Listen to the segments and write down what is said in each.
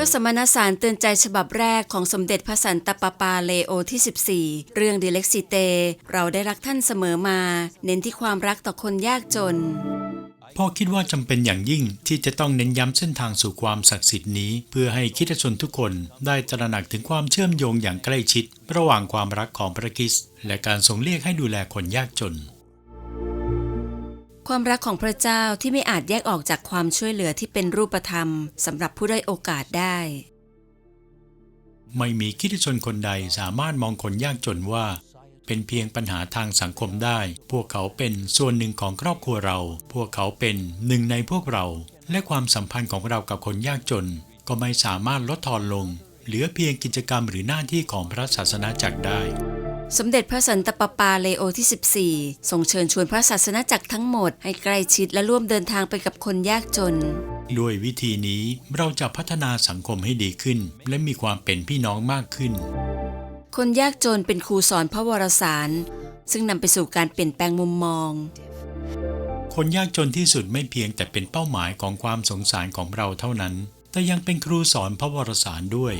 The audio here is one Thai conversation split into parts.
ระสมณสารเตือนใจฉบับแรกของสมเด็จพระสันตะปาปาเลโอที่ 14 เรื่องดิเล็กซิเต เราได้รักท่านเสมอมา เน้นที่ความรักต่อคนยากจน พ่อคิดว่าจำเป็นอย่างยิ่งที่จะต้องเน้นย้ำเส้นทางสู่ความศักดิ์สิทธิ์นี้ เพื่อให้คิดชนทุกคนได้ตระหนักถึงความเชื่อมโยงอย่างใกล้ชิด ระหว่างความรักของพระคริสต์และการทรงเรียกให้ดูแลคนยากจน ความรักของพระเจ้าที่ไม่อาจแยกออกจากความช่วยเหลือที่เป็นรูปธรรมสำหรับผู้ได้โอกาสได้ ไม่มีคิดชนคนใดสามารถมองคนยากจนว่า เป็นเพียงปัญหาทางสังคมได้ พวกเขาเป็นส่วนหนึ่งของครอบครัวเรา พวกเขาเป็นหนึ่งในพวกเรา และความสัมพันธ์ของเรากับคนยากจน ก็ไม่สามารถลดทอนลง เหลือเพียงกิจกรรมหรือหน้าที่ของพระศาสนาจักรได้ สมเด็จพระสันตะปาปาเลโอที่ 14 ทรงเชิญชวนพระศาสนาจักรทั้งหมด ให้ใกล้ชิดและร่วมเดินทางไปกับคนยากจน ด้วยวิธีนี้เราจะพัฒนาสังคมให้ดีขึ้น และมีความเป็นพี่น้องมากขึ้น คนยากจนเป็นครูสอนพระวรสาร ซึ่งนำไปสู่การเปลี่ยนแปลงมุมมอง คนยากจนที่สุดไม่เพียงแต่เป็นเป้าหมายของความสงสารของเราเท่านั้น แต่ยังเป็นครูสอนพระวรสารด้วย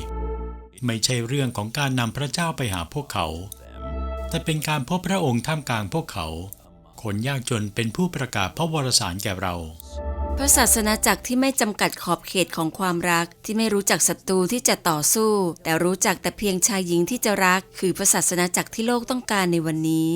ไม่ใช่เรื่องของการนำพระเจ้าไปหาพวกเขา แต่เป็นการพบพระองค์ท่ามกลางพวกเขา คนยากจนเป็นผู้ประกาศพระวรสารแก่เรา พระศาสนาจักรที่ไม่จำกัดขอบเขตของความรักที่ไม่รู้จักศัตรูที่จะต่อสู้ แต่รู้จักแต่เพียงชายหญิงที่จะรัก คือพระศาสนาจักรที่โลกต้องการในวันนี้